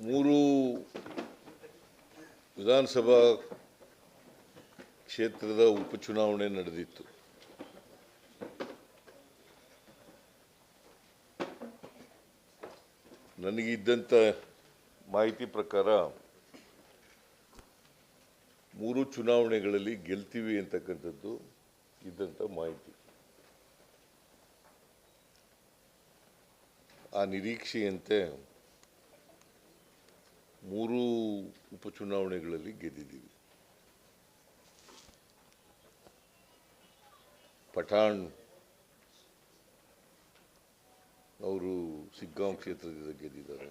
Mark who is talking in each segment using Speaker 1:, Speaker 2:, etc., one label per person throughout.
Speaker 1: ಮೂರು ವಿಧಾನಸಭಾ ಕ್ಷೇತ್ರದ ಉಪಚುನಾವಣೆ ನಡೆದಿತ್ತು. ನನಗಿದ್ದಂಥ ಮಾಹಿತಿ ಪ್ರಕಾರ ಮೂರು ಚುನಾವಣೆಗಳಲ್ಲಿ ಗೆಲ್ತೀವಿ ಅಂತಕ್ಕಂಥದ್ದು ಇದ್ದಂಥ ಮಾಹಿತಿ. ಆ ನಿರೀಕ್ಷೆಯಂತೆ ಮೂರು ಉಪಚುನಾವಣೆಗಳಲ್ಲಿ ಗೆದ್ದಿದ್ದೀವಿ. ಪಠಾಣ್ ಅವರು ಸಿಗ್ಗಾಂವ್ ಕ್ಷೇತ್ರದಿಂದ ಗೆದ್ದಿದ್ದಾರೆ.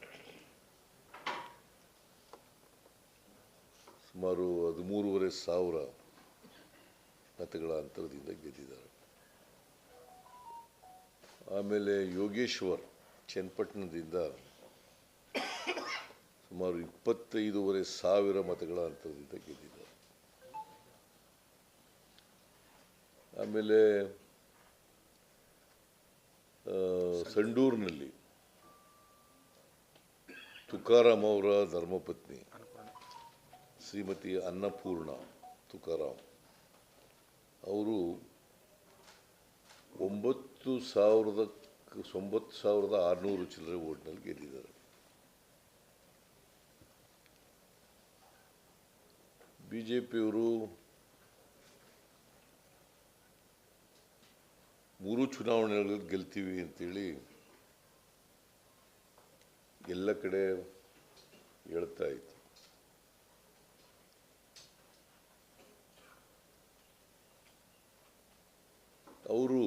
Speaker 1: ಸುಮಾರು ಹದಿಮೂರುವರೆ ಸಾವಿರ ಮತಗಳ ಅಂತರದಿಂದ ಗೆದ್ದಿದ್ದಾರೆ. ಆಮೇಲೆ ಯೋಗೇಶ್ವರ್, ಚನ್ನಪಟ್ಟಣದಿಂದ ಸುಮಾರು ಇಪ್ಪತ್ತೈದೂವರೆ ಸಾವಿರ ಮತಗಳ ಅಂತರದಿಂದ ಗೆದ್ದಿದ್ದಾರೆ ಆಮೇಲೆ ಸಂಡೂರಿನಲ್ಲಿ ತುಕಾರಾಮ್ ಅವರ ಧರ್ಮಪತ್ನಿ ಶ್ರೀಮತಿ ಅನ್ನಪೂರ್ಣ ತುಕಾರಾಮ್ ಅವರು ಒಂಬತ್ತು ಸಾವಿರದ ಒಂಬತ್ತು ಸಾವಿರದ ಆರುನೂರು ಚಿಲ್ಲರೆ ಓಟ್ನಲ್ಲಿ ಗೆದ್ದಿದ್ದಾರೆ. ಬಿ ಜೆ ಪಿಯವರು ಮೂರು ಚುನಾವಣೆಗಳಲ್ಲಿ ಗೆಲ್ತೀವಿ ಅಂತೇಳಿ ಎಲ್ಲ ಕಡೆ ಹೇಳ್ತಾ ಇತ್ತು ಅವರು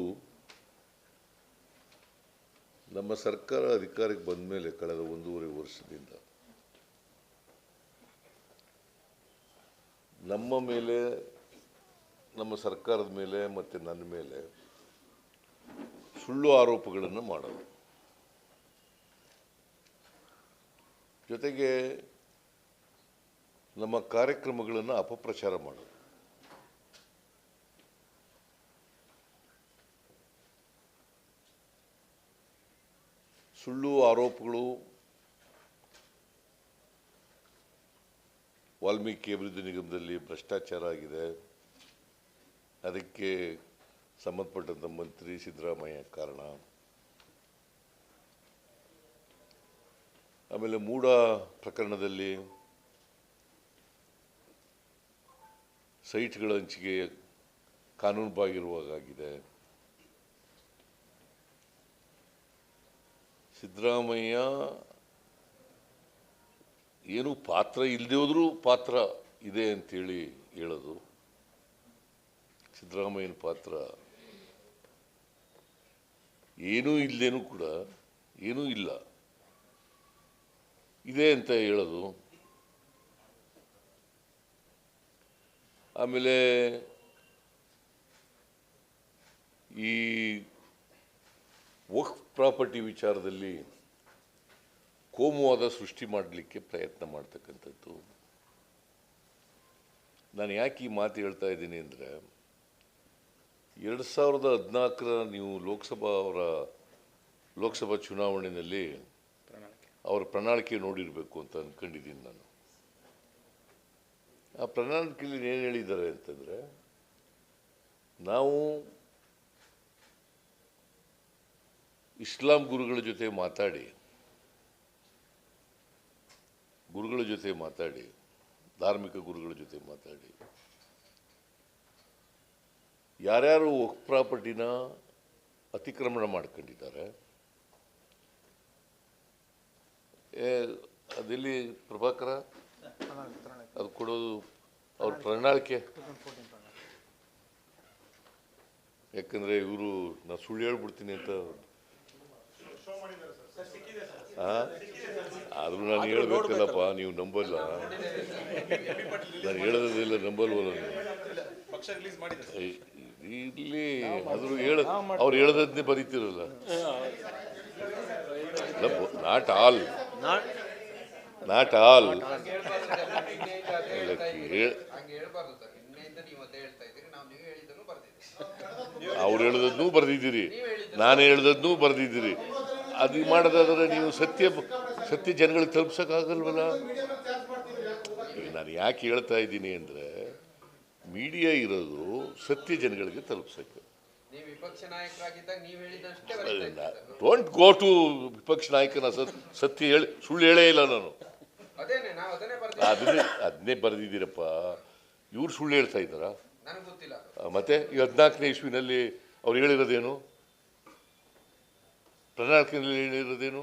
Speaker 1: ನಮ್ಮ ಸರ್ಕಾರ ಅಧಿಕಾರಕ್ಕೆ ಬಂದ ಮೇಲೆ ಕಳೆದ ಒಂದೂವರೆ ವರ್ಷದಿಂದ ನಮ್ಮ ಮೇಲೆ, ನಮ್ಮ ಸರ್ಕಾರದ ಮೇಲೆ ಮತ್ತು ನನ್ನ ಮೇಲೆ ಸುಳ್ಳು ಆರೋಪಗಳನ್ನು ಮಾಡೋದು. ಜೊತೆಗೆ ನಮ್ಮ ಕಾರ್ಯಕ್ರಮಗಳನ್ನು ಅಪಪ್ರಚಾರ ಮಾಡೋದು. ಸುಳ್ಳು ಆರೋಪಗಳು ವಾಲ್ಮೀಕಿ ಅಭಿವೃದ್ಧಿ ನಿಗಮದಲ್ಲಿ ಭ್ರಷ್ಟಾಚಾರ ಆಗಿದೆ. ಅದಕ್ಕೆ ಸಂಬಂಧಪಟ್ಟಂಥ ಮಂತ್ರಿ ಸಿದ್ದರಾಮಯ್ಯ ಕಾರಣ. ಆಮೇಲೆ ಮೂಡ ಪ್ರಕರಣದಲ್ಲಿ ಸೈಟ್ಗಳ ಹಂಚಿಕೆ ಕಾನೂನುಬಾಗಿರುವಾಗಿದೆ ಸಿದ್ದರಾಮಯ್ಯ ಏನು ಪಾತ್ರ ಇಲ್ಲದೆ ಹೋದರೂ ಪಾತ್ರ ಇದೆ ಅಂತೇಳಿ ಹೇಳೋದು. ಸಿದ್ದರಾಮಯ್ಯನ ಪಾತ್ರ ಏನೂ ಇಲ್ಲೇನೂ ಕೂಡ ಏನೂ ಇಲ್ಲ. ಇದೆ ಅಂತ ಹೇಳೋದು. ಆಮೇಲೆ ಈ ವಕ್ ಪ್ರಾಪರ್ಟಿ ವಿಚಾರದಲ್ಲಿ ಕೋಮುವಾದ ಸೃಷ್ಟಿ ಮಾಡಲಿಕ್ಕೆ ಪ್ರಯತ್ನ ಮಾಡ್ತಕ್ಕಂಥದ್ದು. ನಾನು ಯಾಕೆ ಈ ಮಾತು ಹೇಳ್ತಾ ಇದ್ದೀನಿ ಅಂದರೆ, ಎರಡು ಸಾವಿರದ ಹದಿನಾಲ್ಕರ ನೀವು ಲೋಕಸಭಾ ಅವರ ಲೋಕಸಭಾ ಚುನಾವಣೆಯಲ್ಲಿ ಅವರ ಪ್ರಣಾಳಿಕೆ ನೋಡಿರಬೇಕು ಅಂತ ಅಂದ್ಕೊಂಡಿದ್ದೀನಿ ನಾನು. ಆ ಪ್ರಣಾಳಿಕೆಯಲ್ಲಿ ಏನು ಹೇಳಿದ್ದಾರೆ ಅಂತಂದರೆ, ನಾವು ಇಸ್ಲಾಂ ಗುರುಗಳ ಜೊತೆ ಮಾತಾಡಿ ಗುರುಗಳ ಜೊತೆ ಮಾತಾಡಿ, ಧಾರ್ಮಿಕ ಗುರುಗಳ ಜೊತೆ ಮಾತಾಡಿ. ಯಾರ್ಯಾರು ವಕ್ ಪ್ರಾಪರ್ಟಿನ ಅತಿಕ್ರಮಣ ಮಾಡ್ಕೊಂಡಿದ್ದಾರೆ ಅದಿಲ್ಲಿ ಪ್ರಭಾಕರ, ಅದು ಕೊಡೋದು ಅವ್ರ ಪ್ರಣಾಳಿಕೆ. ಯಾಕಂದ್ರೆ ಇವರು ನಾ ಸುಳ್ಳು ಹೇಳ್ಬಿಡ್ತೀನಿ ಅಂತ? ಆದ್ರೂ ನಾನು ಹೇಳ್ಬೇಕಲ್ಲಪ್ಪ ನೀವು ನಂಬಲ್ಲ. ನಾನು ಹೇಳೋದಿಲ್ಲ ನಂಬಲ್ವಲ್ಲ ಇಲ್ಲಿ ಅದ್ರ ಹೇಳ ಅವ್ರು ಹೇಳದನ್ನೇ ಬರೀತಿರಲ್ಲ. Not all. Not all.
Speaker 2: ಹಂಗೆ ಹೇಳ್ಬಾರ್ದು ಸರ್. ನಿನ್ನೆಯಿಂದ ನೀವು ಅದೇ ಹೇಳ್ತಾ ಇದ್ದೀರಿ. ನಾವು ನೀವು ಹೇಳಿದ್ದನ್ನು ಬರ್ದಿದ್ದೀವಿ
Speaker 1: ಅವ್ರು ಹೇಳ್ದದ್ನೂ ಬರ್ದಿದ್ದೀರಿ. ನಾನು ಹೇಳ್ದದ್ನೂ ಬರ್ದಿದ್ದೀರಿ. ಅದು ಮಾಡೋದಾದ್ರೆ ನೀವು ಸತ್ಯ ಸತ್ಯ ಜನಗಳಿಗೆ ತಲುಪ್ಸೋಕ್ಕಾಗಲ್ವಲ್ಲ? ನಾನು ಯಾಕೆ ಹೇಳ್ತಾ ಇದ್ದೀನಿ ಅಂದರೆ ಮೀಡಿಯಾ ಇರೋದು ಸತ್ಯ ಜನಗಳಿಗೆ ತಲುಪ್ಸೋಕ್ಕೆ. ಡೋಂಟ್ ಗೋ ಟು ವಿಪಕ್ಷ ನಾಯಕನ ಸತ್ ಸತ್ಯ ಹೇಳಿ ಸುಳ್ಳು ಹೇಳೇ ಇಲ್ಲ ನಾನು.
Speaker 2: ಅದನ್ನೇ
Speaker 1: ಅದನ್ನೇ ಬರೆದಿದ್ದೀರಪ್ಪ. ಇವ್ರು ಸುಳ್ಳು ಹೇಳ್ತಾ ಇದ್ದಾರಾ? ಮತ್ತೆ ಈ ಹದಿನಾಲ್ಕನೇ ಇಸ್ವಿನಲ್ಲಿ ಅವ್ರು ಹೇಳಿರೋದೇನು? ಪ್ರಣಾಳಿಕೆಯಲ್ಲಿ ಹೇಳಿರೋದೇನು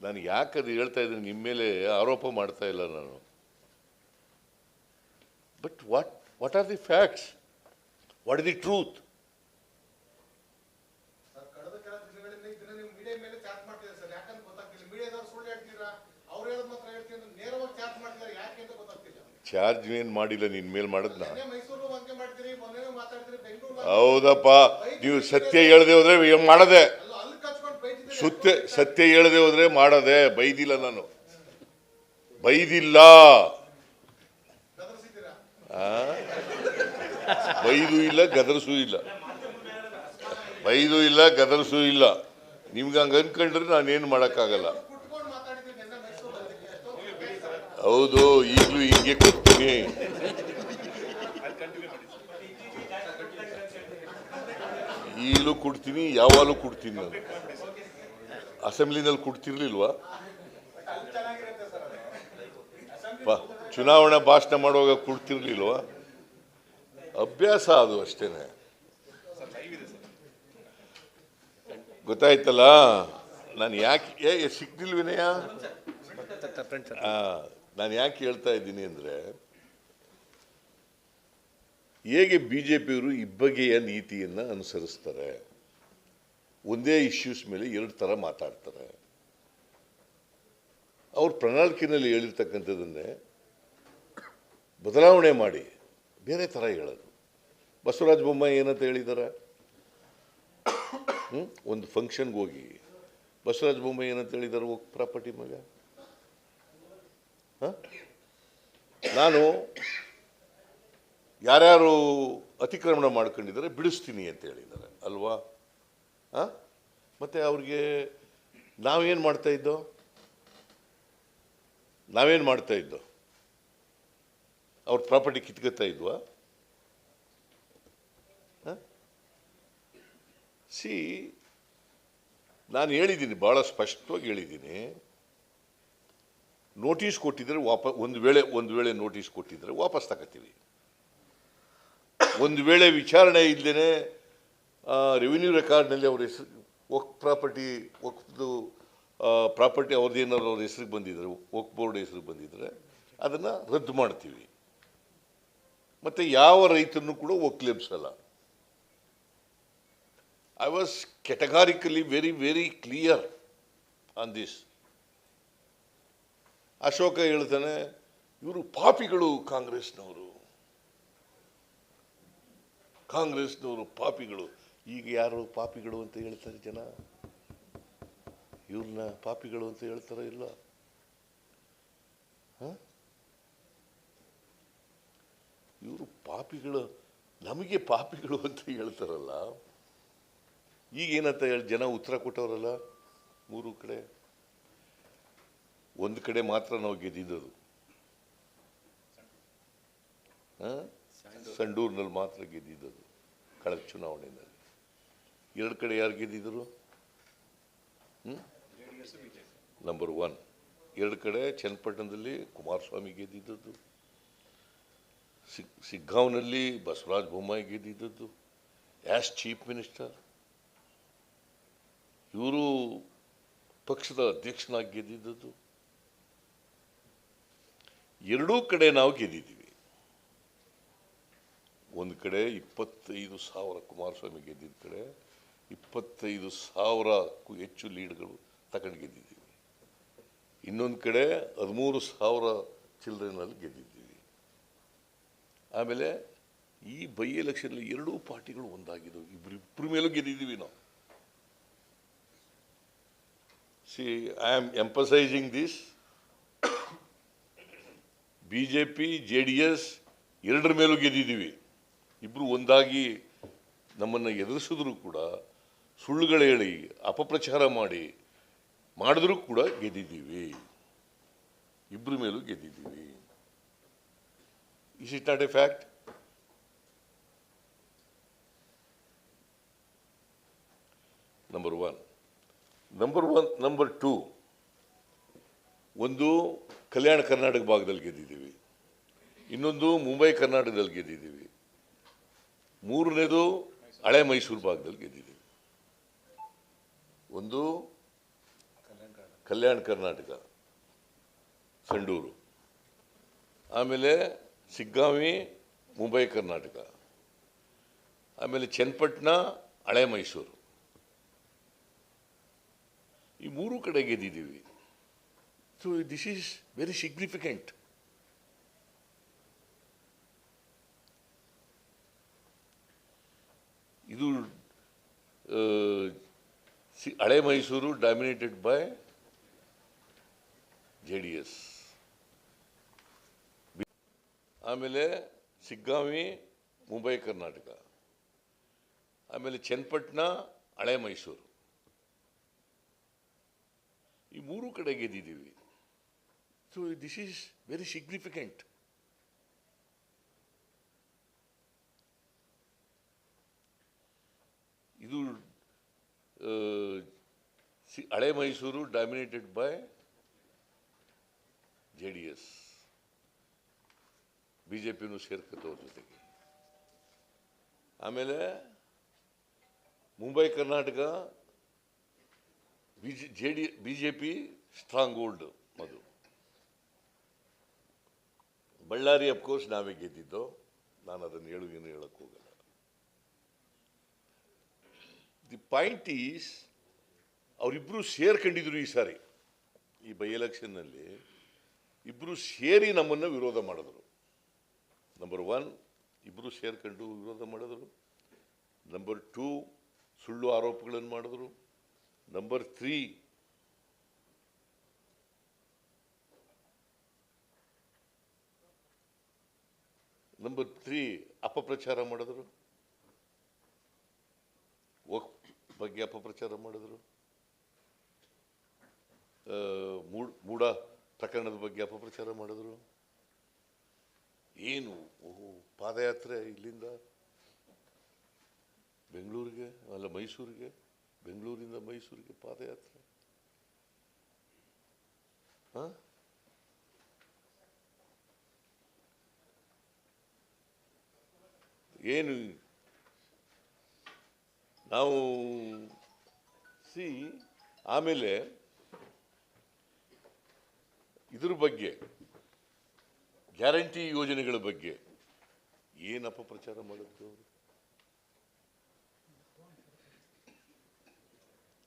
Speaker 1: ನಾನು ಯಾಕೆ ಅದು ಹೇಳ್ತಾ ಇದ್ದೀನಿ? ನಿಮ್ಮ ಮೇಲೆ ಆರೋಪ ಮಾಡ್ತಾ ಇಲ್ಲ ನಾನು.
Speaker 3: But what what are the facts what is the truth
Speaker 1: charge ಏನು ಮಾಡಿಲ್ಲ? ನಿನ್ನ ಮೇಲೆ ಮಾಡಿದ್ನ? ಹೌದಪ್ಪ, ನೀವು ಸತ್ಯ ಹೇಳದೆ ಹೋದ್ರೆ ಮಾಡದೆ?
Speaker 3: ಸುತ್ತ
Speaker 1: ಸತ್ಯ ಹೇಳದೆ ಹೋದ್ರೆ ಮಾಡದೆ, ಬೈದಿಲ್ಲ ನಾನು. ಬೈದಿಲ್ಲ. ಬೈದು ಇಲ್ಲ, ಗದರ್ಸೂ ಇಲ್ಲ. ಬೈದು ಇಲ್ಲ, ಗದರ್ಸೂ ಇಲ್ಲ. ನಿಮ್ಗೆ ಹಂಗೆ ಅನ್ಕೊಂಡ್ರೆ ನಾನೇನು ಮಾಡೋಕ್ಕಾಗಲ್ಲ. ಹೌದು, ಈಗಲೂ ಹಿಂಗೆ ಕೊಡ್ತೀನಿ ಈಗಲೂ ಕೊಡ್ತೀನಿ ಯಾವಾಗಲೂ ಕೊಡ್ತೀನಿ ನಾನು. ಅಸೆಂಬ್ಲಿನಲ್ಲಿ ಕೊಡ್ತಿರ್ಲಿಲ್ವಾ? ಪ- ಚುನಾವಣಾ ಭಾಷಣ ಮಾಡುವಾಗ ಕೊಡ್ತಿರ್ಲಿಲ್ವಾ? ಅಭ್ಯಾಸ ಅದು ಅಷ್ಟೇನೆ. ಗೊತ್ತಾಯ್ತಲ್ಲ? ನಾನು ಯಾಕೆ ಏ ಸಿಕ್ತಿಲ್ ವಿನಯ ನಾನು ಯಾಕೆ ಹೇಳ್ತಾ ಇದ್ದೀನಿ ಅಂದರೆ ಹೇಗೆ ಬಿ ಜೆ ಪಿಯವರು ಇಬ್ಬಗೆಯ ನೀತಿಯನ್ನು ಅನುಸರಿಸ್ತಾರೆ? ಒಂದೇ ಇಶ್ಯೂಸ್ ಮೇಲೆ ಎರಡು ಥರ ಮಾತಾಡ್ತಾರೆ. ಅವ್ರ ಪ್ರಣಾಳಿಕೆಯಲ್ಲಿ ಹೇಳಿರ್ತಕ್ಕಂಥದ್ದನ್ನೇ ಬದಲಾವಣೆ ಮಾಡಿ, ಬೇರೆ ಥರ ಹೇಳೋದು. ಬಸವರಾಜ ಬೊಮ್ಮಾಯಿ ಏನಂತ ಹೇಳಿದ್ದಾರೆ? ಒಂದು ಫಂಕ್ಷನ್ಗೆ ಹೋಗಿ. ಬಸವರಾಜ ಬೊಮ್ಮಾಯಿ ಏನಂತ ಹೇಳಿದ್ದಾರೆ ಹೋಗಿ ಪ್ರಾಪರ್ಟಿ ಮಗ? ಹಾಂ? ನಾನು ಯಾರ್ಯಾರು ಅತಿಕ್ರಮಣ ಮಾಡ್ಕೊಂಡಿದ್ದಾರೆ ಬಿಡಿಸ್ತೀನಿ ಅಂತ ಹೇಳಿದ್ದಾರೆ, ಅಲ್ವಾ? ಹಾಂ ಮತ್ತು ಅವ್ರಿಗೆ ನಾವೇನು ಮಾಡ್ತಾ ಇದ್ದೋ? ನಾವೇನು ಮಾಡ್ತಾ ಇದ್ದೋ? ಅವ್ರ ಪ್ರಾಪರ್ಟಿ ಕಿತ್ಕೊತಾ ಇದ್ವಾ? ಸಿ, ನಾನು ಹೇಳಿದ್ದೀನಿ ಭಾಳ ಸ್ಪಷ್ಟವಾಗಿ ಹೇಳಿದ್ದೀನಿ. ನೋಟಿಸ್ ಕೊಟ್ಟಿದ್ರೆ ವಾಪ, ಒಂದು ವೇಳೆ ಒಂದು ವೇಳೆ ನೋಟಿಸ್ ಕೊಟ್ಟಿದ್ರೆ ವಾಪಸ್ ತಗೋತೀವಿ. ಒಂದು ವೇಳೆ ವಿಚಾರಣೆ ಇಲ್ಲದೇ ರೆವಿನ್ಯೂ ರೆಕಾರ್ಡ್ನಲ್ಲಿ ಅವ್ರ ಹೆಸರು ಒಕ್ ಪ್ರಾಪರ್ಟಿ ಒಕ್ದು ಪ್ರಾಪರ್ಟಿ ಅವ್ರದ್ದು ಏನಾದ್ರು ಅವ್ರ ಹೆಸ್ರಿಗೆ ಬಂದಿದ್ರೆ ಒಕ್ ಬೋರ್ಡ್ ಹೆಸ್ರಿಗೆ ಬಂದಿದ್ರೆ, ಅದನ್ನು ರದ್ದು ಮಾಡ್ತೀವಿ. ಮತ್ತು ಯಾವ ರೈತನೂ ಕೂಡ ಒಕ್ಲೆಬ್ಸಲ್ಲ I was categorically very very clear on this Ashoka ಹೇಳ್ತಾನೆ, ಇವರು ಪಾಪಿಗಳು ಕಾಂಗ್ರೆಸ್ನವರು. ಕಾಂಗ್ರೆಸ್ನವರು ಪಾಪಿಗಳು. ಈಗ ಯಾರು ಪಾಪಿಗಳು ಅಂತ ಹೇಳ್ತಾರೆ ಜನ? ಇವ್ರನ್ನ ಪಾಪಿಗಳು ಅಂತ ಹೇಳ್ತಾರ ಇಲ್ಲ? ಇವರು ಪಾಪಿಗಳು ನಮಗೆ ಪಾಪಿಗಳು ಅಂತ ಹೇಳ್ತಾರಲ್ಲ. ಈಗ ಏನಂತ ಹೇಳಿ ಜನ ಉತ್ತರ ಕೊಟ್ಟವರಲ್ಲ ಮೂರು ಕಡೆ? ಒಂದು ಕಡೆ ಮಾತ್ರ ನಾವು ಗೆದ್ದಿದ್ದದು? ಸಂಡೂರಿನಲ್ಲಿ ಮಾತ್ರ ಗೆದ್ದಿದ್ದದು. ಕಳೆದ ಚುನಾವಣೆಯಲ್ಲಿ ಎರಡು ಕಡೆ ಯಾರು ಗೆದ್ದಿದ್ದರು ನಂಬರ್ ಒನ್ ಎರಡು ಕಡೆ ಚನ್ನಪಟ್ಟಣದಲ್ಲಿ ಕುಮಾರಸ್ವಾಮಿ ಗೆದ್ದಿದ್ದದ್ದು. ಸಿಗ್, ಸಿಗ್ಗಾಂವ್ನಲ್ಲಿ ಬಸವರಾಜ ಬೊಮ್ಮಾಯಿ ಗೆದ್ದಿದ್ದದ್ದು. ಆ್ಯಸ್ ಚೀಫ್ ಮಿನಿಸ್ಟರ್ ಇವರು ಪಕ್ಷದ ಅಧ್ಯಕ್ಷನಾಗಿ ಗೆದ್ದಿದ್ದದ್ದು. ಎರಡೂ ಕಡೆ ನಾವು ಗೆದ್ದಿದ್ದೀವಿ. ಒಂದು ಕಡೆ ಇಪ್ಪತ್ತೈದು ಸಾವಿರ ಕುಮಾರಸ್ವಾಮಿ ಗೆದ್ದಿದ್ದ ಕಡೆ ಇಪ್ಪತ್ತೈದು ಸಾವಿರಕ್ಕೂ ಹೆಚ್ಚು ಲೀಡ್ಗಳು ತಗೊಂಡು ಗೆದ್ದಿದ್ದೀವಿ. ಇನ್ನೊಂದು ಕಡೆ ಹದಿಮೂರು ಸಾವಿರ ಚಿಲ್ಡ್ರನಲ್ಲಿ ಗೆದ್ದಿದ್ದೀವಿ. ಆಮೇಲೆ ಈ ಬೈ ಎಲೆಕ್ಷನಲ್ಲಿ ಎರಡೂ ಪಾರ್ಟಿಗಳು ಒಂದಾಗಿದ್ದವು. ಇಬ್ಬರು ಇಬ್ಬರ ಮೇಲೂ ಗೆದ್ದಿದ್ದೀವಿ ನಾವು. See I am emphasising this B J P J D S ಎರಡರ ಮೇಲೂ ಗೆದ್ದಿದ್ದೀವಿ. ಇಬ್ಬರು ಒಂದಾಗಿ ನಮ್ಮನ್ನು ಎದುರಿಸಿದ್ರು ಕೂಡ ಸುಳ್ಳುಗಳು ಹೇಳಿ, ಅಪಪ್ರಚಾರ ಮಾಡಿ ಮಾಡಿದ್ರೂ ಕೂಡ ಗೆದ್ದಿದ್ದೀವಿ. ಇಬ್ಬರ ಮೇಲೂ ಗೆದ್ದಿದ್ದೀವಿ. Is it not a fact number one number one number two ಒಂದು ಕಲ್ಯಾಣ ಕರ್ನಾಟಕ ಭಾಗದಲ್ಲಿ ಗೆದ್ದಿದ್ದೀವಿ. ಇನ್ನೊಂದು ಮುಂಬೈ ಕರ್ನಾಟಕದಲ್ಲಿ ಗೆದ್ದಿದ್ದೀವಿ. ಮೂರನೇದು ಹಳೆ ಮೈಸೂರು ಭಾಗದಲ್ಲಿ ಗೆದ್ದಿದ್ದೀವಿ. ಒಂದು ಕಲ್ಯಾಣ ಕರ್ನಾಟಕ, ಸಂಡೂರು. ಆಮೇಲೆ ಸಿಗ್ಗಾವಿ ಮುಂಬೈ, ಕರ್ನಾಟಕ. ಆಮೇಲೆ ಚನ್ನಪಟ್ಟಣ, ಹಳೆ ಮೈಸೂರು. ಈ ಮೂರು ಕಡೆ ಗೆದ್ದಿದ್ದೀವಿ. So this is very significant ಇದು ಹಳೆ Mysuru dominated by J D S ಆಮೇಲೆ ಸಿಗ್ಗಾಮಿ, ಮುಂಬೈ, ಕರ್ನಾಟಕ. ಆಮೇಲೆ ಚನ್ನಪಟ್ಟಣ, ಹಳೆ ಮೈಸೂರು. ಈ ಮೂರು ಕಡೆ ಗೆದ್ದಿದ್ದೀವಿ. So this is very significant ಇದು ಹಳೆ Mysuru dominated by J D S B J ಪಿನೂ ಸೇರ್ಕತ್ತೆ ಅವ್ರ ಜೊತೆಗೆ. ಆಮೇಲೆ Mumbai Karnataka B J D B J P strong old ಅದು. ಬಳ್ಳಾರಿ ಅಫ್ಕೋರ್ಸ್ ನಾವೇ ಗೆದ್ದಿದ್ದು. ನಾನು ಅದನ್ನು ಹೇಳು ಏನು ಹೇಳಕ್ಕೆ ಹೋಗಲ್ಲ ದಿ ಪಾಯಿಂಟ್ ಈಸ್ ಅವರಿಬ್ಬರು ಸೇರ್ಕೊಂಡಿದ್ರು ಈ ಸಾರಿ. ಈ ಬೈ ಎಲೆಕ್ಷನ್ನಲ್ಲಿ ಇಬ್ಬರು ಸೇರಿ ನಮ್ಮನ್ನು ವಿರೋಧ ಮಾಡಿದ್ರು. ನಂಬರ್ ಒನ್ ಇಬ್ಬರು ಸೇರ್ಕೊಂಡು ವಿರೋಧ ಮಾಡಿದ್ರು. ನಂಬರ್ ಟೂ ಸುಳ್ಳು ಆರೋಪಗಳನ್ನು ಮಾಡಿದ್ರು. ನಂಬರ್ ತ್ರೀ ನಂಬರ್ ತ್ರೀ ಅಪಪ್ರಚಾರ ಮಾಡಿದ್ರು ವಕ್ ಬಗ್ಗೆ ಅಪಪ್ರಚಾರ ಮಾಡಿದ್ರು. ಮೂಡ ಪ್ರಕರಣದ ಬಗ್ಗೆ ಅಪಪ್ರಚಾರ ಮಾಡಿದ್ರು. ಏನು, ಓಹೋ, ಪಾದಯಾತ್ರೆ ಇಲ್ಲಿಂದ ಬೆಂಗಳೂರಿಗೆ, ಅಲ್ಲ ಮೈಸೂರಿಗೆ, ಬೆಂಗಳೂರಿಂದ ಮೈಸೂರಿಗೆ ಪಾದಯಾತ್ರೆ? ಹ? ಏನು ನಾವು ಸಿ, ಆಮೇಲೆ ಇದ್ರ ಬಗ್ಗೆ, ಗ್ಯಾರಂಟಿ ಯೋಜನೆಗಳ ಬಗ್ಗೆ ಏನಪ್ಪ ಪ್ರಚಾರ ಮಾಡುತ್ತೆ ಅವರು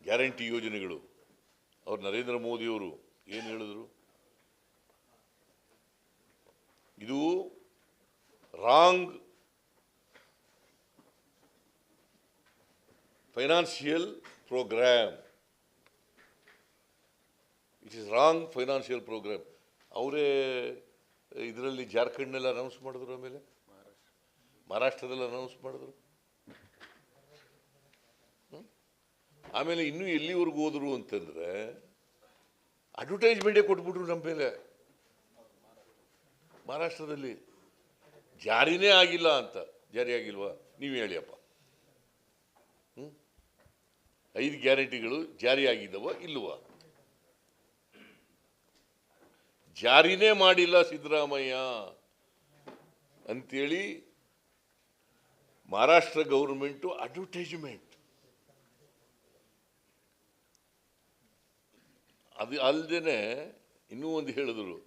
Speaker 1: ಗ್ಯಾರಂಟಿ ಯೋಜನೆಗಳು. ಅವ್ರು ನರೇಂದ್ರ ಮೋದಿಯವರು ಏನು ಹೇಳಿದ್ರು? ಇದು wrong financial program it is wrong financial program ಅವರೇ, ಇದರಲ್ಲಿ ಜಾರ್ಖಂಡ್ನಲ್ಲಿ ಅನೌನ್ಸ್ ಮಾಡಿದ್ರು ಆಮೇಲೆ? ಮಹಾರಾಷ್ಟ್ರದಲ್ಲಿ ಅನೌನ್ಸ್ ಮಾಡಿದ್ರು? ಆಮೇಲೆ ಇನ್ನೂ ಎಲ್ಲಿವರೆಗೂ ಹೋದರು ಅಂತಂದರೆ ಅಡ್ವರ್ಟೈಸ್ಮೆಂಟೇ ಕೊಟ್ಬಿಟ್ರು ನಮ್ಮ ಮೇಲೆ. ಮಹಾರಾಷ್ಟ್ರದಲ್ಲಿ. ಜಾರಿನೇ ಆಗಿಲ್ಲ ಅಂತ. ಜಾರಿ ಆಗಿಲ್ವಾ? ನೀವು ಹೇಳಿಯಪ್ಪ? ಐದು ಗ್ಯಾರಂಟಿಗಳು ಜಾರಿ ಇಲ್ಲವ? ಜಾರಿನೇ ಮಾಡಿಲ್ಲ ಸಿದ್ದರಾಮಯ್ಯ. ಅಂತೇಳಿ ಮಹಾರಾಷ್ಟ್ರ ಗೌರ್ಮೆಂಟು ಅಡ್ವರ್ಟೈಸ್ಮೆಂಟ್. ಅದು ಅಲ್ಲದೆ ಇನ್ನೂ ಒಂದು ಹೇಳಿದ್ರು,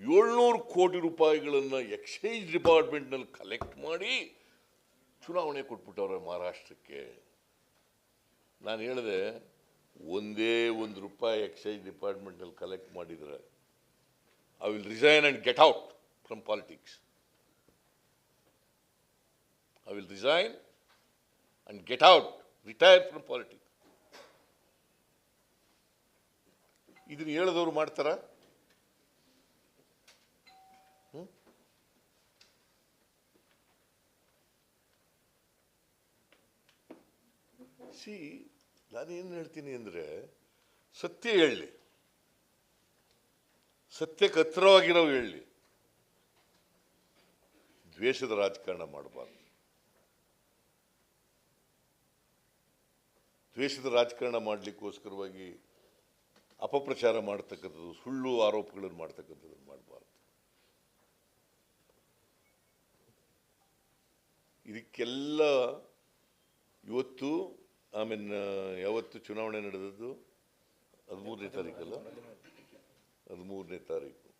Speaker 1: ಏಳ್ನೂರು ಕೋಟಿ ರೂಪಾಯಿಗಳನ್ನು ಎಕ್ಸೈಸ್ ಡಿಪಾರ್ಟ್ಮೆಂಟ್ನಲ್ಲಿ ಕಲೆಕ್ಟ್ ಮಾಡಿ ಚುನಾವಣೆ ಕೊಟ್ಬಿಟ್ಟವ್ರೆ ಮಹಾರಾಷ್ಟ್ರಕ್ಕೆ. ನಾನು ಹೇಳಿದೆ, ಒಂದೇ ಒಂದು ರೂಪಾಯಿ ಎಕ್ಸೈಸ್ ಡಿಪಾರ್ಟ್ಮೆಂಟಲ್ಲಿ ಕಲೆಕ್ಟ್ ಮಾಡಿದರೆ I will resign and get out from politics I will resign and get out retire from politics ಇದನ್ನ ಹೇಳಿದವರು ಮಾಡ್ತಾರ? ಸಿ ನಾನು ಏನು ಹೇಳ್ತೀನಿ ಅಂದರೆ, ಸತ್ಯ ಹೇಳಿ. ಸತ್ಯಕ್ಕೆ ಹತ್ತಿರವಾಗಿರೋ ಹೇಳಿ. ದ್ವೇಷದ ರಾಜಕಾರಣ ಮಾಡಬಾರ್ದು. ದ್ವೇಷದ ರಾಜಕಾರಣ ಮಾಡಲಿಕ್ಕೋಸ್ಕರವಾಗಿ ಅಪಪ್ರಚಾರ ಮಾಡ್ತಕ್ಕಂಥದ್ದು, ಸುಳ್ಳು ಆರೋಪಗಳನ್ನು ಮಾಡ್ತಕ್ಕಂಥದ್ದು ಮಾಡಬಾರ್ದು. ಇದಕ್ಕೆಲ್ಲ ಇವತ್ತು ಆಮೇಲೆ ಯಾವತ್ತು ಚುನಾವಣೆ ನಡೆದದ್ದು? ಹದಿಮೂರನೇ ತಾರೀಕಲ್ಲ? ಹದಿಮೂರನೇ ತಾರೀಕು.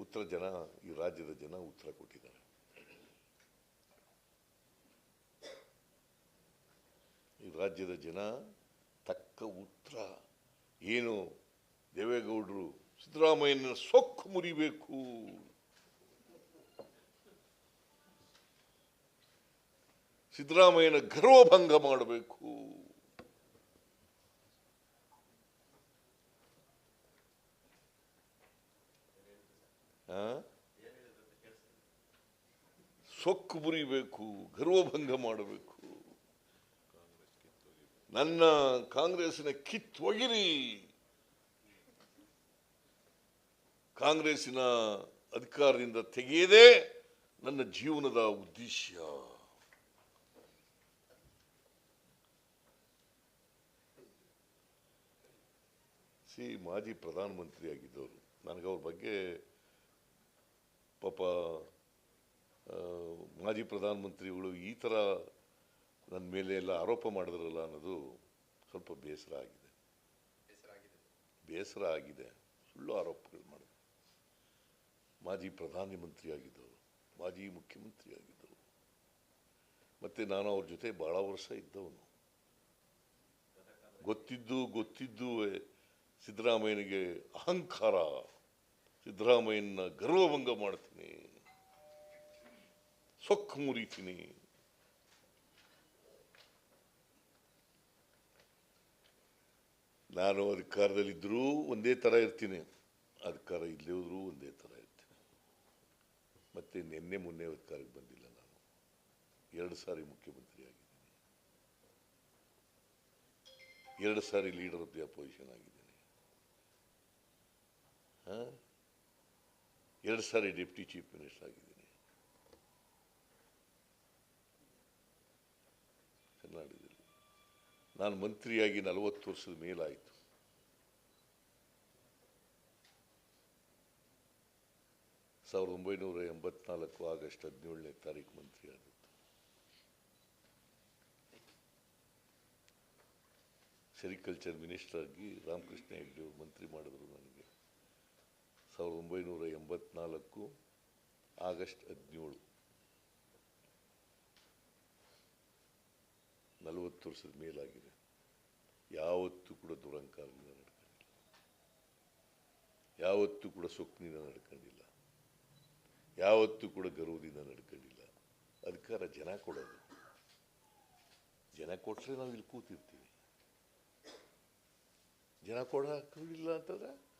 Speaker 1: ಉತ್ತರ ಜನ, ಈ ರಾಜ್ಯದ ಜನ ಉತ್ತರ ಕೊಟ್ಟಿದ್ದಾರೆ. ಈ ರಾಜ್ಯದ ಜನ ತಕ್ಕ ಉತ್ತರ. ಏನು ದೇವೇಗೌಡರು ಸಿದ್ದರಾಮಯ್ಯನ ಸೊಕ್ಕು ಮುರಿಬೇಕು. ಸಿದ್ದರಾಮಯ್ಯನ ಗರ್ವಭಂಗ ಮಾಡಬೇಕು? ಸೊಕ್ಕು ಮುರಿಬೇಕು, ಗರ್ವಭಂಗ ಮಾಡಬೇಕು. ನನ್ನ ಕಾಂಗ್ರೆಸ್ನ ಕಿತ್ತೊಗಿರಿ ಕಾಂಗ್ರೆಸ್ಸಿನ ಅಧಿಕಾರದಿಂದ ತೆಗೆಯದೇ ನನ್ನ ಜೀವನದ ಉದ್ದೇಶ. ಸಿ ಮಾಜಿ ಪ್ರಧಾನಮಂತ್ರಿ ಆಗಿದ್ದವರು ನನಗೆ ಅವ್ರ ಬಗ್ಗೆ ಪಾಪ ಮಾಜಿ ಪ್ರಧಾನಮಂತ್ರಿಗಳು ಈ ಥರ ನನ್ನ ಮೇಲೆ ಎಲ್ಲ ಆರೋಪ ಮಾಡಿದ್ರಲ್ಲ ಅನ್ನೋದು ಸ್ವಲ್ಪ ಬೇಸರ ಆಗಿದೆ. ಬೇಸರ ಆಗಿದೆ. ಸುಳ್ಳು ಆರೋಪಗಳು ಮಾಡಿದ್ರು. ಮಾಜಿ ಪ್ರಧಾನಮಂತ್ರಿ ಆಗಿದ್ದವರು ಮಾಜಿ ಮುಖ್ಯಮಂತ್ರಿ ಆಗಿದ್ದವರು ಮತ್ತು ನಾನು ಅವ್ರ ಜೊತೆ ಭಾಳ ವರ್ಷ ಇದ್ದವನು. ಗೊತ್ತಿದ್ದು ಗೊತ್ತಿದ್ದು ಸಿದ್ದರಾಮಯ್ಯನಿಗೆ ಅಹಂಕಾರ. ಸಿದ್ದರಾಮಯ್ಯನ ಗರ್ವಭಂಗ ಮಾಡ್ತೀನಿ. ಸೊಕ್ಕು ಮುರಿತೀನಿ. ನಾನು ಅಧಿಕಾರದಲ್ಲಿದ್ದರೂ ಒಂದೇ ಥರ ಇರ್ತೀನಿ. ಅಧಿಕಾರ ಇಲ್ಲದೇ ಹೋದರೂ ಒಂದೇ ಥರ ಇರ್ತೀನಿ. ಮತ್ತೆ ನಿನ್ನೆ ಮೊನ್ನೆ ಅಧಿಕಾರಕ್ಕೆ ಬಂದಿಲ್ಲ ನಾನು. ಎರಡು ಸಾರಿ ಮುಖ್ಯಮಂತ್ರಿ ಆಗಿದ್ದೀನಿ. ಎರಡು ಸಾರಿ ಲೀಡರ್ ಆಫ್ ದಿ ಅಪೋಸಿಷನ್ ಆಗಿದ್ದೀನಿ? ಎರಡು ಸಾರಿ ಡೆಪ್ಟಿ ಚೀಫ್ ಮಿನಿಸ್ಟರ್ ಆಗಿದ್ದೀನಿ. ಕರ್ನಾಟಕದಲ್ಲಿ. ನಾನು ಮಂತ್ರಿಯಾಗಿ ನಲವತ್ತು ವರ್ಷದ ಮೇಲಾಯಿತು. ಸಾವಿರದ ಒಂಬೈನೂರ ಎಂಬತ್ನಾಲ್ಕು ಆಗಸ್ಟ್ ಹದಿನೇಳನೇ ತಾರೀಕು ಮಂತ್ರಿ ಆದದ್ದು ಸೆರಿಕಲ್ಚರ್ ಮಿನಿಸ್ಟರ್ ಆಗಿ ರಾಮಕೃಷ್ಣ ಹೆಗ್ಡೆ ಅವರು ಮಂತ್ರಿ ಮಾಡಿದ್ರು ನನಗೆ. ಸಾವಿರದ ಒಂಬೈನೂರ ಎಂಬತ್ನಾಲ್ಕು ಆಗಸ್ಟ್ ಹದಿನೇಳು. ನಲವತ್ತು ವರ್ಷದ ಮೇಲಾಗಿದೆ. ಯಾವತ್ತೂ ಕೂಡ ದುರಂಕಾರದಿಂದ ನಡ್ಕೊಂಡಿಲ್ಲ. ಯಾವತ್ತೂ ಕೂಡ ಸೊಕ್ಕಿನಿಂದ ನಡ್ಕೊಂಡಿಲ್ಲ. ಯಾವತ್ತೂ ಕೂಡ ಗರ್ವದಿಂದ ನಡ್ಕೊಂಡಿಲ್ಲ. ಅಧಿಕಾರ ಜನ ಕೊಡೋದು. ಜನ ಕೊಟ್ಟರೆ ನಾವು ಇಲ್ಲಿ ಕೂತಿರ್ತೀವಿ. ಜನ ಕೊಡೋಕ್ಕಿಲ್ಲ ಅಂತಂದ್ರೆ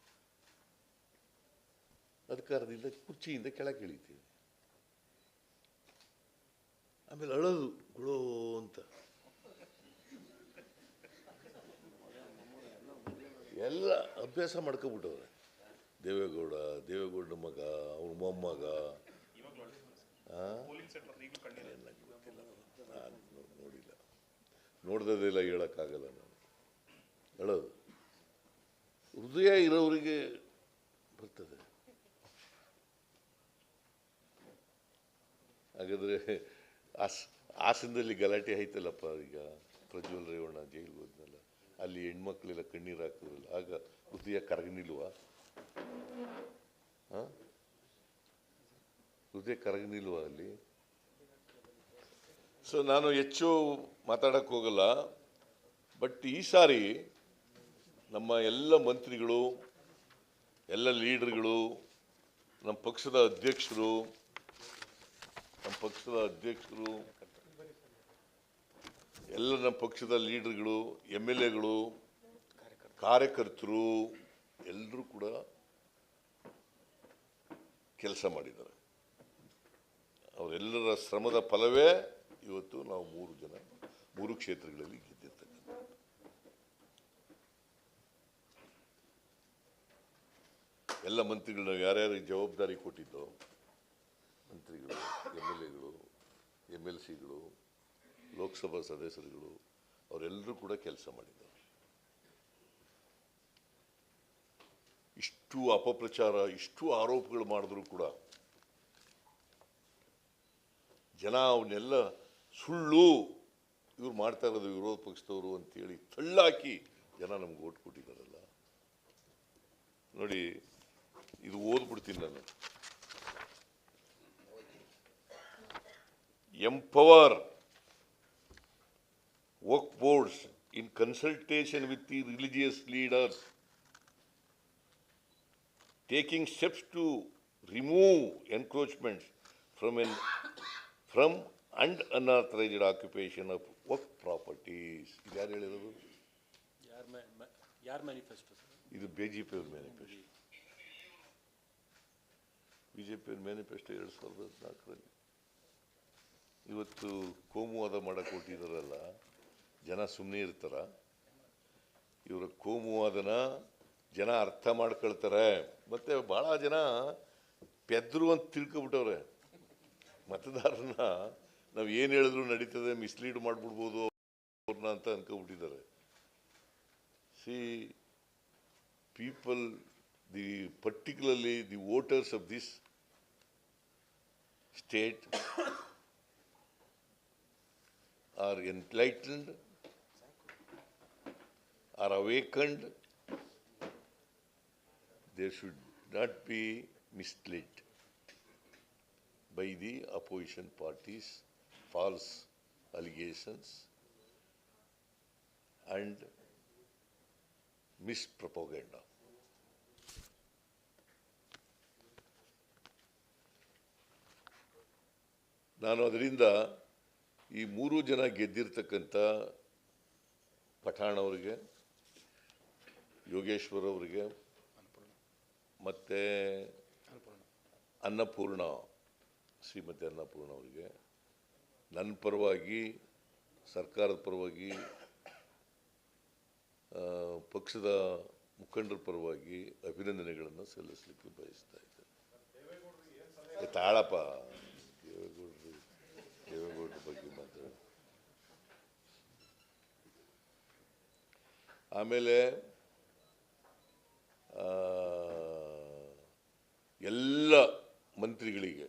Speaker 1: ಅಧಿಕಾರದಿಂದ ಕುರ್ಚಿಯಿಂದ ಕೆಳಗೆ ಇಳಿತೀವಿ ಆಮೇಲೆ ಅಳೋದು ಗುಳೋ ಅಂತ. ಎಲ್ಲ ಅಭ್ಯಾಸ ಮಾಡ್ಕೊಬಿಟ್ಟವ್ರೆ. ದೇವೇಗೌಡ, ದೇವೇಗೌಡನ ಮಗ, ಅವ್ರ ಮೊಮ್ಮಗ. ನೋಡಿಲ್ಲ ನೋಡ್ದದೆಲ್ಲ ಹೇಳೋಕ್ಕಾಗಲ್ಲ ನಾನು. ಹೇಳೋದು ಹೃದಯ ಇರೋರಿಗೆ ಬರ್ತದೆ. ಹಾಗಾದ್ರೆ ಹಾಸ್ ಹಾಸನದಲ್ಲಿ ಗಲಾಟೆ ಆಯ್ತಲ್ಲಪ್ಪ ಈಗ ಪ್ರಜ್ವಲ್ ರೇವಣ್ಣ ಜೈಲಿಗೆ ಹೋದ್ನಲ್ಲ, ಅಲ್ಲಿ ಹೆಣ್ಮಕ್ಳೆಲ್ಲ ಕಣ್ಣೀರು ಹಾಕಿದ್ರಲ್ಲ, ಆಗ ಹೃದಯ ಕರಗ ನಿಲ್ವ ಹೃದಯ ಕರಗನಿಲ್ವಾ ಅಲ್ಲಿ? ಸೊ ನಾನು ಹೆಚ್ಚು ಮಾತಾಡಕ್ಕೆ ಹೋಗಲ್ಲ ಬಟ್ ಈ ಸಾರಿ ನಮ್ಮ ಎಲ್ಲ ಮಂತ್ರಿಗಳು, ಎಲ್ಲ ಲೀಡರ್ಗಳು, ನಮ್ಮ ಪಕ್ಷದ ಅಧ್ಯಕ್ಷರು ನಮ್ಮ ಪಕ್ಷದ ಅಧ್ಯಕ್ಷರು, ಎಲ್ಲ ನಮ್ಮ ಪಕ್ಷದ ಲೀಡರ್ಗಳು, ಎಂ ಎಲ್ ಎಗಳು, ಕಾರ್ಯಕರ್ತರು ಎಲ್ಲರೂ ಕೂಡ ಕೆಲಸ ಮಾಡಿದ್ದಾರೆ. ಅವರೆಲ್ಲರ ಶ್ರಮದ ಫಲವೇ ಇವತ್ತು ನಾವು ಮೂರು ಜನ, ಮೂರು ಕ್ಷೇತ್ರಗಳಲ್ಲಿ ಗೆದ್ದಿರ್ತಕ್ಕಂಥ ಎಲ್ಲ ಮಂತ್ರಿಗಳು ನಾವು ಯಾರ್ಯಾರಿಗೆ ಜವಾಬ್ದಾರಿ ಕೊಟ್ಟಿದ್ದೋ ಮಂತ್ರಿಗಳು ಎಂ ಎಲ್ ಎಗಳು ಎಂ ಎಲ್ ಸಿಗಳು, ಲೋಕಸಭಾ ಸದಸ್ಯರುಗಳು, ಅವರೆಲ್ಲರೂ ಕೂಡ ಕೆಲಸ ಮಾಡಿದ್ದಾರೆ. ಇಷ್ಟು ಅಪಪ್ರಚಾರ, ಇಷ್ಟು ಆರೋಪಗಳು ಮಾಡಿದ್ರು ಕೂಡ ಜನ ಅವನ್ನೆಲ್ಲ ಸುಳ್ಳು ಇವ್ರು ಮಾಡ್ತಾ ಇರೋದು ವಿರೋಧ ಪಕ್ಷದವರು ಅಂತೇಳಿ ತಳ್ಳಾಕಿ ಜನ ನಮ್ಗೆ ಓಟ್ ಕೊಟ್ಟಿದ್ದಾರಲ್ಲ. ನೋಡಿ, ಇದು ಓದ್ಬಿಡ್ತೀನಿ ನಾನು. Empower work boards in consultation with the religious leaders, taking steps to remove encroachments from an from and unauthorized occupation of work properties. ಇದು ಯಾರು ಹೇಳಿರೋದು
Speaker 4: ಯಾರ ಯಾರ ಮ್ಯಾನಿಫೆಸ್ಟೋ ಸರ್
Speaker 1: ಇದು ಬಿ ಜೆ ಪಿಯವ್ರ ಮ್ಯಾನಿಫೆಸ್ಟೋ ಬಿ ಜೆ ಪಿಯವ್ರ ಮ್ಯಾನಿಫೆಸ್ಟೋ ಎರಡು ಸಾವಿರದ ಹದಿನಾಲ್ಕರಲ್ಲಿ ಇವತ್ತು ಕೋಮುವಾದ ಮಾಡಕ್ಕೆ ಕೊಟ್ಟಿದ್ದಾರಲ್ಲ ಜನ ಸುಮ್ಮನೆ ಇರ್ತಾರ. ಇವರ ಕೋಮುವಾದನ ಜನ ಅರ್ಥ ಮಾಡ್ಕೊಳ್ತಾರೆ. ಮತ್ತೆ ಭಾಳ ಜನ ಪೆದ್ರು ಅಂತ ತಿಳ್ಕೊಬಿಟ್ಟವ್ರೆ. ಮತದಾರನ ನಾವು ಏನು ಹೇಳಿದ್ರು ನಡೀತದೆ, ಮಿಸ್ಲೀಡ್ ಮಾಡ್ಬಿಡ್ಬೋದು ಅವ್ರನ್ನ ಅಂತ ಅಂದ್ಕೊಬಿಟ್ಟಿದ್ದಾರೆ see, people, the particularly the voters of this state are enlightened, are awakened. They should not be misled by the opposition parties' false allegations and mispropaganda. ನಾನು ಅದರಿಂದ ಈ ಮೂರು ಜನ ಗೆದ್ದಿರ್ತಕ್ಕಂಥ ಪಠಾಣ ಅವರಿಗೆ, ಯೋಗೇಶ್ವರ್ ಅವರಿಗೆ, ಮತ್ತು ಅನ್ನಪೂರ್ಣ, ಶ್ರೀಮತಿ ಅನ್ನಪೂರ್ಣ ಅವರಿಗೆ ನನ್ನ ಪರವಾಗಿ, ಸರ್ಕಾರದ ಪರವಾಗಿ ಪಕ್ಷದ ಮುಖಂಡರ ಪರವಾಗಿ ಅಭಿನಂದನೆಗಳನ್ನು ಸಲ್ಲಿಸಲಿಕ್ಕೆ ಬಯಸ್ತಾ ಇದ್ದೇನೆ. ತಾಳಪ್ಪ ದೇವೇಗೌಡರು ದೇವೇಗೌಡರ ಬಗ್ಗೆ ಮಾತಾಡ ಆಮೇಲೆ ಎಲ್ಲ ಮಂತ್ರಿಗಳಿಗೆ,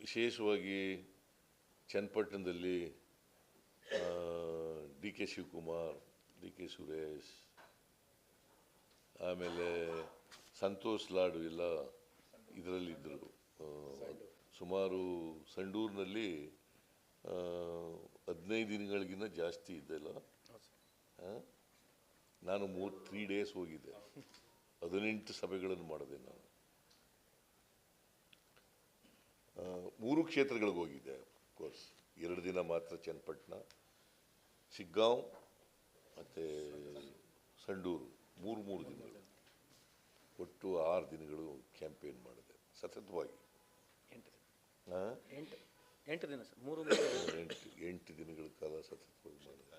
Speaker 1: ವಿಶೇಷವಾಗಿ ಚನ್ನಪಟ್ಟಣದಲ್ಲಿ D K Shivakumar, D K Suresh, ಆಮೇಲೆ ಸಂತೋಷ್ ಲಾಡು ಎಲ್ಲ ಇದರಲ್ಲಿದ್ದರು ಸುಮಾರು ಸಂಡೂರಿನಲ್ಲಿ ಹದಿನೈದು ದಿನಗಳಿಗಿಂತ ಜಾಸ್ತಿ ಇದ್ದಲ್ಲ ಆ? ನಾನು ಮೂರು ತ್ರೀ ಡೇಸ್ ಹೋಗಿದ್ದೆ. ಹದಿನೆಂಟು ಸಭೆಗಳನ್ನು ಮಾಡಿದೆ ನಾನು. ಮೂರು ಕ್ಷೇತ್ರಗಳಿಗೆ ಹೋಗಿದ್ದೆ ಕೋರ್ಸ್ ಎರಡು ದಿನ ಮಾತ್ರ ಚನ್ನಪಟ್ಟಣ ಸಿಗ್ಗಾಂವ್ ಮತ್ತು ಸಂಡೂರು. ಮೂರು ಮೂರು ದಿನಗಳು. ಒಟ್ಟು ಆರು ದಿನಗಳು ಕ್ಯಾಂಪೇನ್ ಮಾಡಿದೆ ಸತತವಾಗಿ.
Speaker 4: ಎಂಟು? ಎಂಟು ದಿನ ಸರ್ ಮೂರು ಮೂರು
Speaker 1: ಎಂಟು ಎಂಟು ದಿನಗಳ ಕಾಲ ಸತತವಾಗಿ ಮಾಡಿದೆ.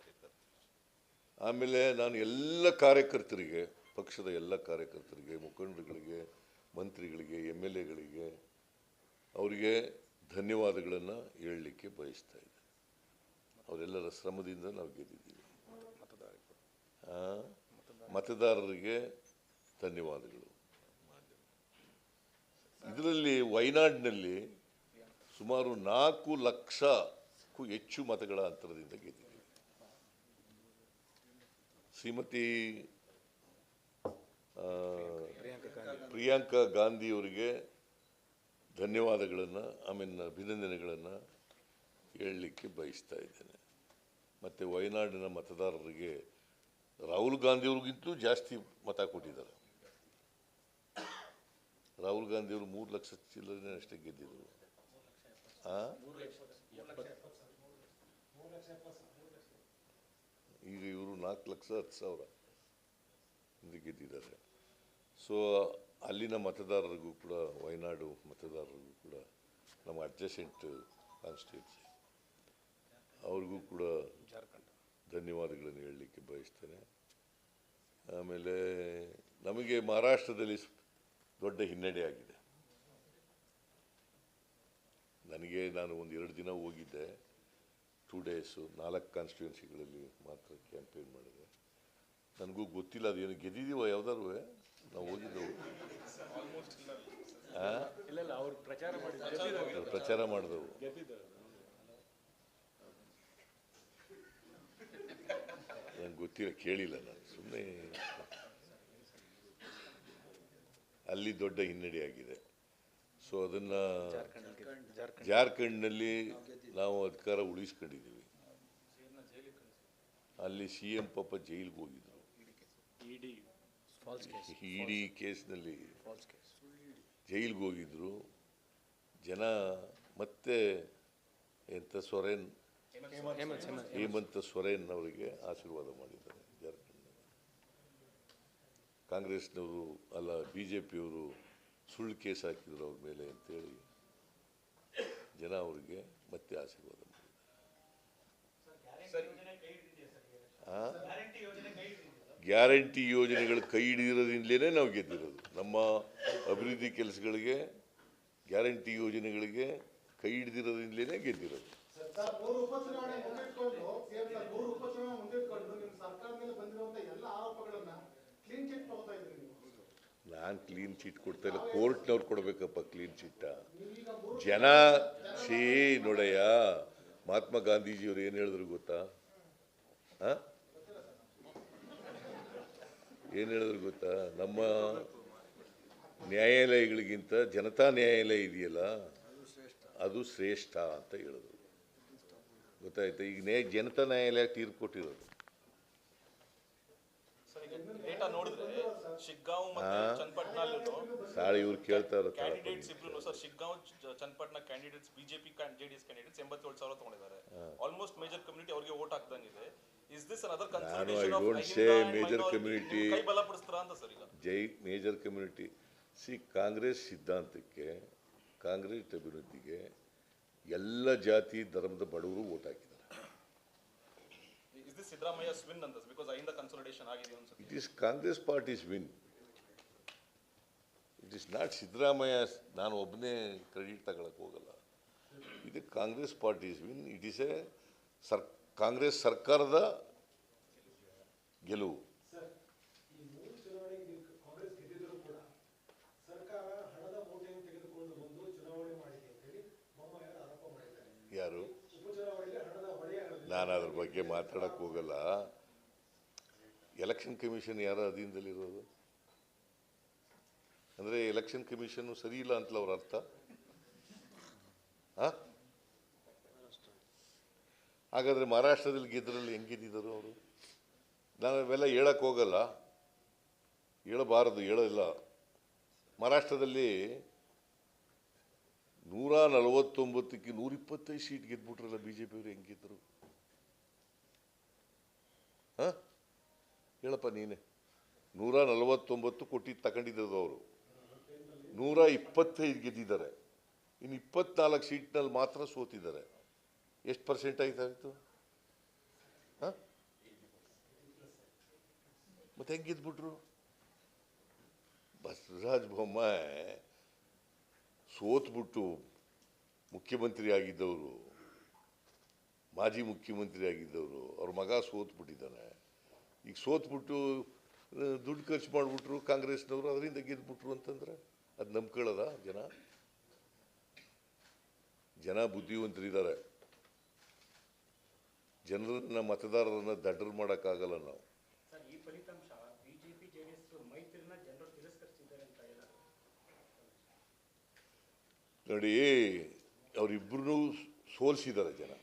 Speaker 1: ಆಮೇಲೆ ನಾನು ಎಲ್ಲ ಕಾರ್ಯಕರ್ತರಿಗೆ, ಪಕ್ಷದ ಎಲ್ಲ ಕಾರ್ಯಕರ್ತರಿಗೆ, ಮುಖಂಡರುಗಳಿಗೆ, ಮಂತ್ರಿಗಳಿಗೆ, ಎಂ ಎಲ್ ಎಗಳಿಗೆ ಅವರಿಗೆ ಧನ್ಯವಾದಗಳನ್ನು ಹೇಳಲಿಕ್ಕೆ ಬಯಸ್ತಾ ಇದ್ದೆ ಅವರೆಲ್ಲರ ಶ್ರಮದಿಂದ ನಾವು ಗೆದ್ದಿದ್ದೀವಿ. ಮತದಾರರಿಗೆ ಧನ್ಯವಾದಗಳು. ಇದರಲ್ಲಿ ವಯನಾಡಿನಲ್ಲಿ ಸುಮಾರು ನಾಲ್ಕು ಲಕ್ಷಕ್ಕೂ ಹೆಚ್ಚು ಮತಗಳ ಅಂತರದಿಂದ ಗೆದ್ದಿದ್ದೀವಿ. ಶ್ರೀಮತಿ ಪ್ರಿಯಾಂಕಾ ಗಾಂಧಿಯವರಿಗೆ ಧನ್ಯವಾದಗಳನ್ನು ಆಮೇಲೆ ಅಭಿನಂದನೆಗಳನ್ನು ಹೇಳಲಿಕ್ಕೆ ಬಯಸ್ತಾ ಇದ್ದೇನೆ. ಮತ್ತು ವಯನಾಡಿನ ಮತದಾರರಿಗೆ ರಾಹುಲ್ ಗಾಂಧಿಯವ್ರಿಗಿಂತಲೂ ಜಾಸ್ತಿ ಮತ ಕೊಟ್ಟಿದ್ದಾರೆ. ರಾಹುಲ್ ಗಾಂಧಿಯವರು ಮೂರು ಲಕ್ಷ ಚಿಲ್ಲರೇ ಅಷ್ಟೇ ಗೆದ್ದಿದ್ರು. ಆ? ಈಗ ಇವರು ನಾಲ್ಕು ಲಕ್ಷ ಹತ್ತು ಸಾವಿರ ಹಿಂದೆ ಸೊ ಅಲ್ಲಿನ ಮತದಾರರಿಗೂ ಕೂಡ, ವಯನಾಡು ಮತದಾರರಿಗೂ ಕೂಡ ನಮ್ಮ ಅಡ್ಜಸೆಂಟ್ ಕಾನ್ಸ್ಟಿಟ್ಯೂನ್ಸಿ ಅವ್ರಿಗೂ ಕೂಡ ಧನ್ಯವಾದಗಳನ್ನು ಹೇಳಲಿಕ್ಕೆ ಬಯಸ್ತೇನೆ. ಆಮೇಲೆ ನಮಗೆ ಮಹಾರಾಷ್ಟ್ರದಲ್ಲಿ ದೊಡ್ಡ ಹಿನ್ನಡೆ ಆಗಿದೆ. ನನಗೆ ನಾನು ಒಂದು ಎರಡು ದಿನ ಹೋಗಿದ್ದೆ. ಟೂ ಡೇಸು ನಾಲ್ಕು ಕಾನ್ಸ್ಟಿಟ್ಯೂನ್ಸಿಗಳಲ್ಲಿ ಮಾತ್ರ ಕ್ಯಾಂಪೇನ್ ಮಾಡಿದೆ. ನನಗೂ ಗೊತ್ತಿಲ್ಲ ಅದು ಏನು ಗೆದ್ದಿದೀವ ಯಾವ್ದಾರು ನಾವು ಹೋಗಿದ್ದೆವು.
Speaker 4: ಪ್ರಚಾರ ಮಾಡಿದ್ರು.
Speaker 1: ಅವ್ರು ಪ್ರಚಾರ ಮಾಡಿದೆವು.
Speaker 4: ಗೆದ್ದಿದ್ದಾರೆ.
Speaker 1: ನಂಗೆ ಗೊತ್ತಿಲ್ಲ ಕೇಳಿಲ್ಲ ನಾನು. ಸುಮ್ಮನೆ ಅಲ್ಲಿ ದೊಡ್ಡ ಹಿನ್ನಡೆ ಆಗಿದೆ. ಸೊ ಅದನ್ನು
Speaker 4: ಜಾರ್ಖಂಡ್.
Speaker 1: ಜಾರ್ಖಂಡ್ನಲ್ಲಿ ನಾವು ಅಧಿಕಾರ ಉಳಿಸ್ಕೊಂಡಿದ್ದೀವಿ. ಅಲ್ಲಿ ಸಿ ಎಂ ಪಾಪ ಜೈಲಿಗೆ ಹೋಗಿದ್ರು.
Speaker 4: ಇಡಿ ಫಾಲ್ಸ್ ಕೇಸ್
Speaker 1: ಇಡೀ ಕೇಸ್ನಲ್ಲಿ
Speaker 4: ಫಾಲ್ಸ್ ಕೇಸ್
Speaker 1: ಜೈಲಿಗೆ ಹೋಗಿದ್ರು. ಜನ ಮತ್ತೆ ಎಂಥ ಸೊರೇನ್
Speaker 4: ಹೇಮಂತ
Speaker 1: ಸೊರೇನ್. ಅವರಿಗೆ ಆಶೀರ್ವಾದ ಮಾಡಿದ್ದಾರೆ ಜಾರ್ಖಂಡ್ನಲ್ಲಿ. ಕಾಂಗ್ರೆಸ್ನವರು ಅಲ್ಲ ಬಿ ಜೆ ಪಿಯವರು ಸುಳ್ಳು ಕೇಸ್ ಹಾಕಿದ್ರು ಅವ್ರ ಮೇಲೆ ಅಂತೇಳಿ ಜನ ಅವರಿಗೆ ಮತ್ತೆ ಆಶೀರ್ವಾದ? ಗ್ಯಾರಂಟಿ ಯೋಜನೆಗಳು ಕೈ ಹಿಡಿದಿರೋದ್ರಿಂದಲೇ ನಾವು ಗೆದ್ದಿರೋದು. ನಮ್ಮ ಅಭಿವೃದ್ಧಿ ಕೆಲಸಗಳಿಗೆ ಗ್ಯಾರಂಟಿ ಯೋಜನೆಗಳಿಗೆ ಕೈ ಹಿಡಿದಿರೋದ್ರಿಂದಲೇ ಗೆದ್ದಿರೋದು
Speaker 3: ಸರ್ ಮೂರು ಉಪಚುನಾವಣೆ ಮುಂದಿಟ್ಕೊಂಡು ಸಿಎಂ ಸರ್ ಮೂರು ಉಪಚುನಾವಣೆ ಮುಂದಿಟ್ಕೊಂಡು ನಿಮ್ಮ ಸರ್ಕಾರದ ಮೇಲೆ ಬಂದಿರುವಂತ ಎಲ್ಲ ಆರೋಪಗಳನ್ನ ಕ್ಲೀನ್ ಚಿಟ್ ತಗೋತಾ ಇದ್ರಿ ನೀವು
Speaker 1: ನಾನು ಕ್ಲೀನ್ ಚೀಟ್ ಕೊಡ್ತಾ ಇಲ್ಲ. ಕೋರ್ಟ್ನವ್ರು ಕೊಡಬೇಕಪ್ಪ ಕ್ಲೀನ್ ಚೀಟ ಜನ ಸಿ ನೋಡಯ್ಯ, ಮಹಾತ್ಮ ಗಾಂಧೀಜಿಯವರು ಏನು ಹೇಳಿದ್ರು ಗೊತ್ತಾ? ಏನು ಹೇಳಿದ್ರು ಗೊತ್ತಾ? ನಮ್ಮ ನ್ಯಾಯಾಲಯಗಳಿಗಿಂತ ಜನತಾ ನ್ಯಾಯಾಲಯ ಇದೆಯಲ್ಲ, ಅದು ಶ್ರೇಷ್ಠ ಅಂತ ಹೇಳಿದ್ರು. ಗೊತ್ತಾಯ್ತು? ಈಗ ನ್ಯಾಯ, ಜನತಾ ನ್ಯಾಯಾಲಯ ತೀರ್ಪು ಕೊಟ್ಟಿರೋದು.
Speaker 5: ಶಿಗ್ಗಾಂವ್ ಮತ್ತೆ ಚನ್ನಪಟ್ಟಣಲ್ಲೂ
Speaker 1: ತಾಳಿ ಇವ್ರು ಕೇಳ್ತಾ ಇರೋ
Speaker 5: ಕ್ಯಾಂಡಿಡೇಟ್ಸ್ ಇಬ್ರು sir Shiggaon Channapatna candidates BJP JDS candidates ಎಂಬತ್ತೇಳು ಸಾವಿರ ತಗೊಂಡಿದ್ದಾರೆ. ಆಲ್ಮೋಸ್ಟ್ ಮೇಜರ್ ಕಮ್ಯುನಿಟಿ ಅವರಿಗೆ vote ಹಾಕ್ದಂಗಿದೆ is
Speaker 1: this another consultation major community.
Speaker 5: ಕೈ ಬಲಪಡಿಸ್ತಾರ ಅಂತ ಸರ್ ಈಗ.
Speaker 1: ಜೈ ಮೇಜರ್ ಕಮ್ಯುನಿಟಿ ಸಿ ಕಾಂಗ್ರೆಸ್ ಸಿದ್ಧಾಂತಕ್ಕೆ ಕಾಂಗ್ರೆಸ್ ಅಭಿವೃದ್ಧಿಗೆ ಎಲ್ಲ ಜಾತಿ ಧರ್ಮದ ಬಡವರು ಓಟ್ ಹಾಕಿದ್ದಾರೆ.
Speaker 5: ಇಸ್ ದಿಸ್ ಸಿದ್ದರಾಮಯ್ಯ ಸ್ವಿನ್ ಅಂತ ಬಿಕಾಸ್ ಅಯಿಂದ ಕನ್ಸಲ್ಟೇಷನ್ ಆಗಿದೆ ಅನ್ಸುತ್ತೆ
Speaker 1: it is Congress party's win it is not Siddaramaiah ನಾನು ಒಬ್ಬನೇ ಕ್ರೆಡಿಟ್ ತಗೊಳಕ್ಕೆ ಹೋಗಲ್ಲ. ಇದು Congress party's win it is a sir Congress ಸರ್ಕಾರದ ಗೆಲುವು
Speaker 6: ಈ ಮೂರು ಚುನಾವಣೆಗೆ ನೀವು ಕಾಂಗ್ರೆಸ್ ಗೆದ್ದಿದ್ರು ಕೂಡ ಸರ್ಕಾರ ಹಣದ ಮೂಟೆಯನ್ನು ತೆಗೆದುಕೊಂಡು ಬಂದು ಚುನಾವಣೆ ಮಾಡಿದೆ ಅಂತೇಳಿ ಬೊಮ್ಮಾಯಿಯವರು ಆರೋಪ ಮಾಡಿದ್ದಾರೆ
Speaker 1: ಯಾರು
Speaker 6: ಉಪಚುನಾವಣೆಯಲ್ಲಿ ಹಣದ ಹೊಳೆ ಹರಿದಿದೆ.
Speaker 1: ನಾನು ಅದ್ರ ಬಗ್ಗೆ ಮಾತಾಡಕ್ಕೆ ಹೋಗಲ್ಲ. ಎಲೆಕ್ಷನ್ ಕಮಿಷನ್ ಯಾರ ಅಧೀನದಲ್ಲಿರೋದು? ಅಂದರೆ ಎಲೆಕ್ಷನ್ ಕಮಿಷನ್ನು ಸರಿ ಇಲ್ಲ ಅಂತಲ್ಲ ಅವ್ರ ಅರ್ಥ? ಹಾಗಾದ್ರೆ ಮಹಾರಾಷ್ಟ್ರದಲ್ಲಿ ಗೆದ್ದರಲ್ಲಿ ಹೆಂಗೆ ಗೆದ್ದಿದ್ದರು ಅವರು? ನಾನು ಅವೆಲ್ಲ ಹೇಳಕ್ಕೆ ಹೋಗಲ್ಲ. ಹೇಳಬಾರದು, ಹೇಳಲ್ಲ. ಮಹಾರಾಷ್ಟ್ರದಲ್ಲಿ ನೂರ ನಲವತ್ತೊಂಬತ್ತಕ್ಕೆ ನೂರಿಪ್ಪತ್ತೈದು ಸೀಟ್ ಗೆದ್ಬಿಟ್ರಲ್ಲ ಬಿ ಜೆ ಪಿಯವರು ಹೆಂಗಿದ್ರು? ಹೇಳಪ್ಪ ನೀನೆ. ನೂರ ನಲವತ್ತೊಂಬತ್ತು ಕೋಟಿ ತಗೊಂಡಿದ್ದು ಅವರು. ನೂರ ಇಪ್ಪತ್ತೈದು ಗೆದ್ದಿದ್ದಾರೆ. ಇನ್ನು ಇಪ್ಪತ್ನಾಲ್ಕು ಸೀಟ್ನಲ್ಲಿ ಮಾತ್ರ ಸೋತಿದ್ದಾರೆ. ಎಷ್ಟು ಪರ್ಸೆಂಟ್ ಆಯ್ತಾಯಿತು ಹಾಂ? ಮತ್ತೆ ಹೆಂಗೆ ಗೆದ್ಬಿಟ್ರು? ಬಸವರಾಜ ಬೊಮ್ಮಾಯಿ ಸೋತ್ಬಿಟ್ಟು ಮುಖ್ಯಮಂತ್ರಿ ಆಗಿದ್ದವರು. ಮಾಜಿ ಮುಖ್ಯಮಂತ್ರಿ ಆಗಿದ್ದವರು ಅವ್ರ ಮಗ ಸೋತ್ಬಿಟ್ಟಿದ್ದಾನೆ. ಈಗ ಸೋತ್ಬಿಟ್ಟು ದುಡ್ಡು ಖರ್ಚು ಮಾಡಿಬಿಟ್ರು ಕಾಂಗ್ರೆಸ್ನವರು ಅದರಿಂದ ಗೆದ್ದುಬಿಟ್ರು ಅಂತಂದ್ರೆ ಅದು ನಂಬ್ಕೊಳ್ಳೋದ ಜನ? ಜನ ಬುದ್ಧಿವಂತರಿದ್ದಾರೆ. ಜನರನ್ನ ಮತದಾರರನ್ನ ದಡ್ಡರು ಮಾಡೋಕ್ಕಾಗಲ್ಲ ನಾವು. ನೋಡಿ ಅವರಿಬ್ಬರೂ ಸೋಲಿಸಿದ್ದಾರೆ ಜನ.